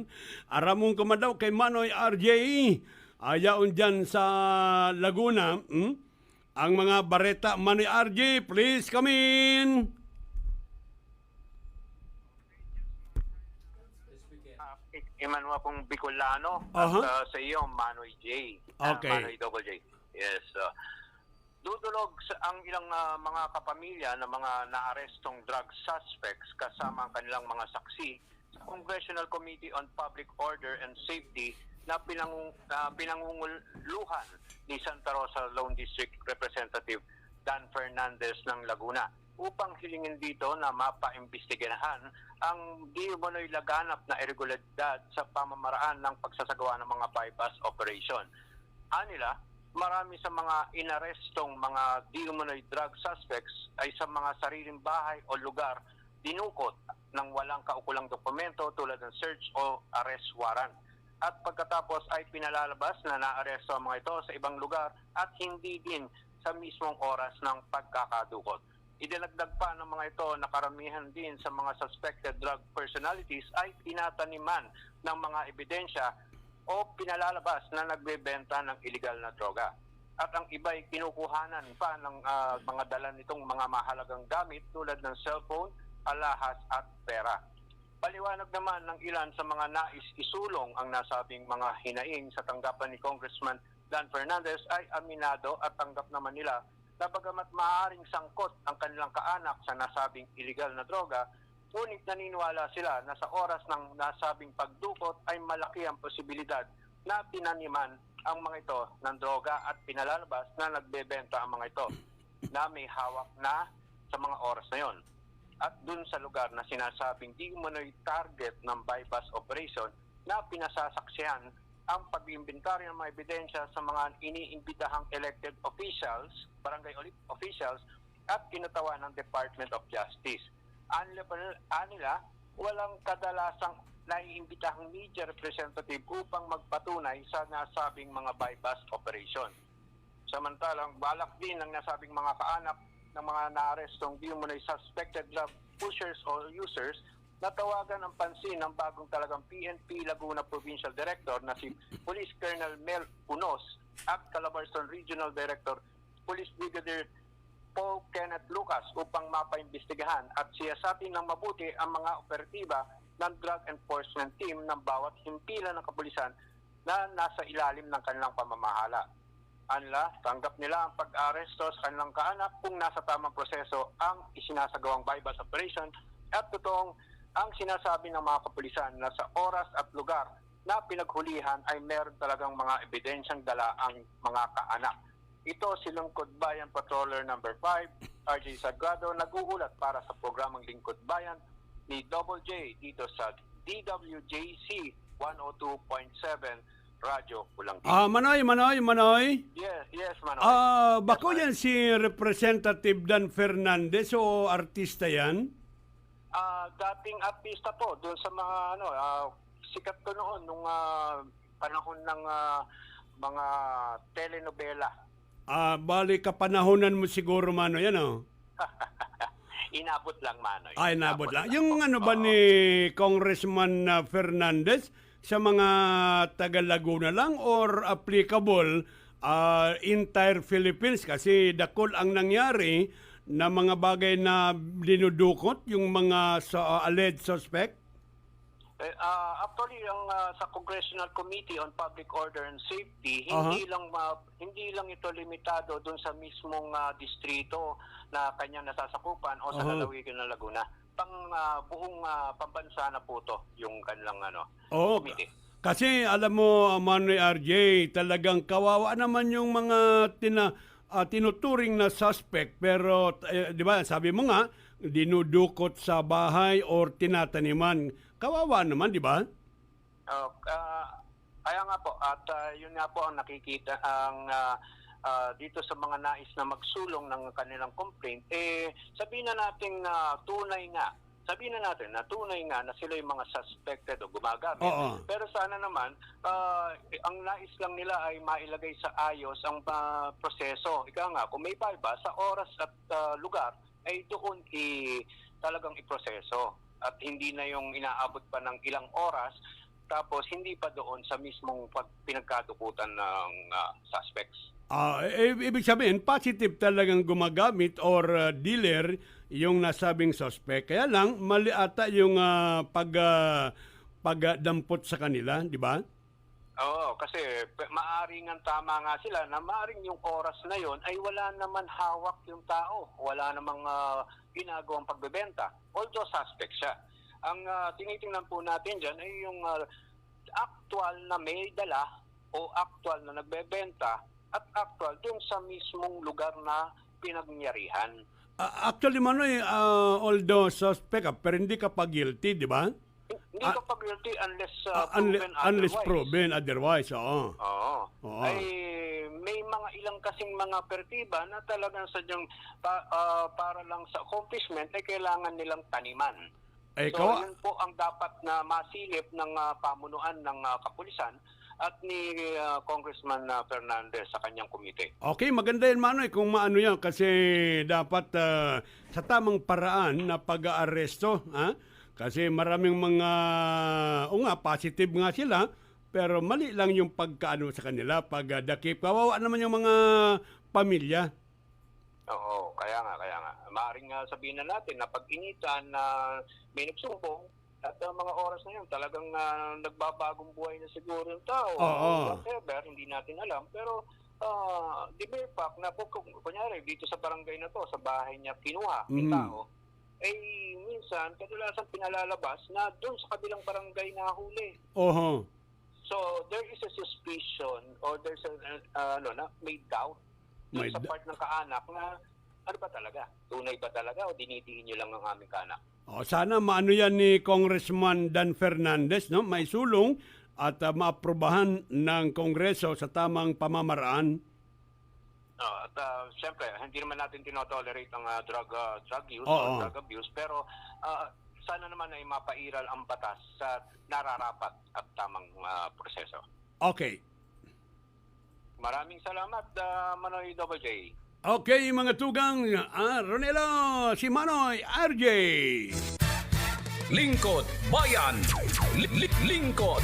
Aramong kumadaw kay Manoy RJ. Ayaon dyan sa Laguna. Hmm? Ang mga bareta, Manoy RJ, please come in. Uh, Iman mo pong Bicolano Aha. at uh, sa iyo, Manoy J. Uh, Okay. Manoy Double J. Yes. Uh, dudulog sa ang ilang uh, mga kapamilya ng mga naarestong drug suspects kasama ang kanilang mga saksi sa Congressional Committee on Public Order and Safety na pinang, uh, pinangunguluhan ni Santa Rosa Lone District Representative Dan Fernandez ng Laguna upang hilingin dito na mapaimbestigahan ang di umano'y laganap na irregularidad sa pamamaraan ng pagsasagawa ng mga bypass operation. Anila, marami sa mga inarestong mga di umano'y drug suspects ay sa mga sariling bahay o lugar dinukot ng walang kaukulang dokumento tulad ng search o arrest warrant. At pagkatapos ay pinalalabas na naaresto ang mga ito sa ibang lugar at hindi din sa mismong oras ng pagkakadukot. Idinagdag pa ng mga ito na karamihan din sa mga suspected drug personalities ay tinataniman ng mga ebidensya o pinalalabas na nagbebenta ng illegal na droga. At ang iba ay kinukuhanan pa ng ah, mga dala nitong mga mahalagang gamit tulad ng cellphone, alahas at pera. Paliwanag naman ng ilan sa mga nais isulong ang nasabing mga hinaing sa tanggapan ni Congressman Dan Fernandez ay aminado at tanggap naman nila na bagamat maaaring sangkot ang kanilang kaanak sa nasabing illegal na droga, ngunit naniniwala sila na sa oras ng nasabing pagdukot ay malaki ang posibilidad na tinaniman ang mga ito ng droga at pinalalabas na nagbebenta ang mga ito na may hawak na sa mga oras na yon at dun sa lugar na sinasabing di umano'y target ng bypass operation na pinasasaksihan ang pag-imbintaryo ng mga ebidensya sa mga iniimbitahang elected officials, barangay officials, at kinatawa ng Department of Justice. Anila walang kadalasang naiimbitahang media representative upang magpatunay sa nasabing mga bypass operation. Samantalang balak din ng nasabing mga kaanak ng mga naarestong di umano'y suspected drug pushers or users na tawagan ang pansin ng bagong talagang PNP Laguna Provincial Director na si Police Colonel Mel Punos at Calabarzon Regional Director Police Brigadier Paul Kenneth Lucas upang mapaimbestigahan at siyasatin ng mabuti ang mga operatiba ng drug enforcement team ng bawat himpilan ng kapulisan na nasa ilalim ng kanilang pamamahala. Anla, tanggap nila ang pag-aresto sa kanilang kaanak kung nasa tamang proseso ang isinasagawang bypass operation at totoong ang sinasabi ng mga kapulisan na sa oras at lugar na pinaghulihan ay meron talagang mga ebidensyang dala ang mga kaanak. Ito si Lungkod Bayan Patroller number 5, RJ Sagrado, nag-uulat para sa programang Lingkod Bayan ni Double J dito sa DWJC 102.7 Radyo Pulang Ah, Manoy, Manoy, Manoy. Yes, yes, Manoy. Ah, bako Yes, yan si Representative Dan Fernandez o artista yan? Ah, dating artista po doon sa mga ano, ah, sikat ko noon nung ah, panahon ng ah, mga telenovela. Ah, bali kapanahonan mo siguro Manoy, ano? Inabot lang Manoy. Ay, nabot lang. po. Yung ano ba ni Congressman ah, Fernandez sa mga taga Laguna lang or applicable ah, entire Philippines kasi dakol ang nangyari na mga bagay na dinudukot yung mga sa alleged suspect? Eh, ah, actually ang ah, sa Congressional Committee on Public Order and Safety hindi lang ma- hindi lang ito limitado doon sa mismong ah, distrito na kanyang nasasakupan o sa Aha. lalawigan ng Laguna. Pang ah, buong ah, pambansa na po to yung kanilang ano Oo. committee. Kasi alam mo, Manoy RJ, talagang kawawa naman yung mga tina, ah, tinuturing na suspect. Pero, eh, di ba, sabi mo nga, dinudukot sa bahay or tinataniman. Kawawa naman, di ba? Oh, ah, kaya nga po at ah, yun nga po ang nakikita ang ah, ah, dito sa mga nais na magsulong ng kanilang complaint eh sabihin na natin na tunay nga sabihin na natin na tunay nga na sila yung mga suspected o gumagamit Oo. pero sana naman ah, ang nais lang nila ay mailagay sa ayos ang ah, proseso ika nga kung may ba sa oras at ah, lugar ay doon i talagang iproseso at hindi na yung inaabot pa ng ilang oras tapos hindi pa doon sa mismong pag ng ah, suspects. I- ibig sabihin, positive talagang gumagamit or uh, dealer yung nasabing suspect. Kaya lang, mali ata yung ah, pag, ah, pagdampot sa kanila, di ba? Oo, kasi maaring ang tama nga sila na maaring yung oras na yon ay wala naman hawak yung tao. Wala namang ah, ginagawang pagbebenta. Although suspect siya. Ang ah, tinitingnan po natin dyan ay yung ah, actual na may dala o actual na nagbebenta at actual dun sa mismong lugar na pinagyarihan. Ah, actually, Manoy, ah, although suspect pero hindi ka pa guilty, di ba? Hindi Ah, ka pa guilty unless Ah, uh, unle- proven unless otherwise. proven otherwise, oo. Oo. Oo. Ay may mga ilang kasing mga pertiba na talagang sadyang pa, ah, para lang sa accomplishment ay kailangan nilang taniman. Eh, so yun po ang dapat na masilip ng ah, pamunuan ng ah, kapulisan at ni ah, Congressman ah, Fernandez sa kanyang komite. Okay, maganda yan, Manoy, kung maano yan. Kasi dapat ah, sa tamang paraan na pag-aaresto. Ha? Kasi maraming mga, o nga, positive nga sila. Pero mali lang yung pagkaano sa kanila, pagdakip. Kawawa naman yung mga pamilya. Oo, kaya nga, kaya nga. Maaring nga sabihin na natin na pag initan na may nagsumbong at ang mga oras na yun, talagang ah, nagbabagong buhay na siguro yung tao. Oo. Whatever, hindi natin alam. Pero uh, the mere fact na po, kunyari, dito sa barangay na to, sa bahay niya kinuha Mhm. yung tao, eh minsan, kadalasan pinalalabas na doon sa kabilang barangay na huli. Oho. So, there is a suspicion or there's a, uh, ano, na, may doubt May sa part ng kaanak na ano ba talaga? Tunay ba talaga o dinidiin nyo lang ang aming kaanak? O, sana maano yan ni Congressman Dan Fernandez, no? May sulong at ah, maaprobahan ng Kongreso sa tamang pamamaraan. Uh, at uh, siyempre, hindi naman natin tinotolerate ang uh, drug, uh, drug use Oo. or drug abuse, pero uh, sana naman ay mapairal ang batas sa nararapat at tamang uh, proseso. Okay. Maraming salamat, uh, Manoy Double J. Okay, mga tugang, ah, Ronelo, si Manoy, RJ. Lingkod Bayan. Li- li- Lingkod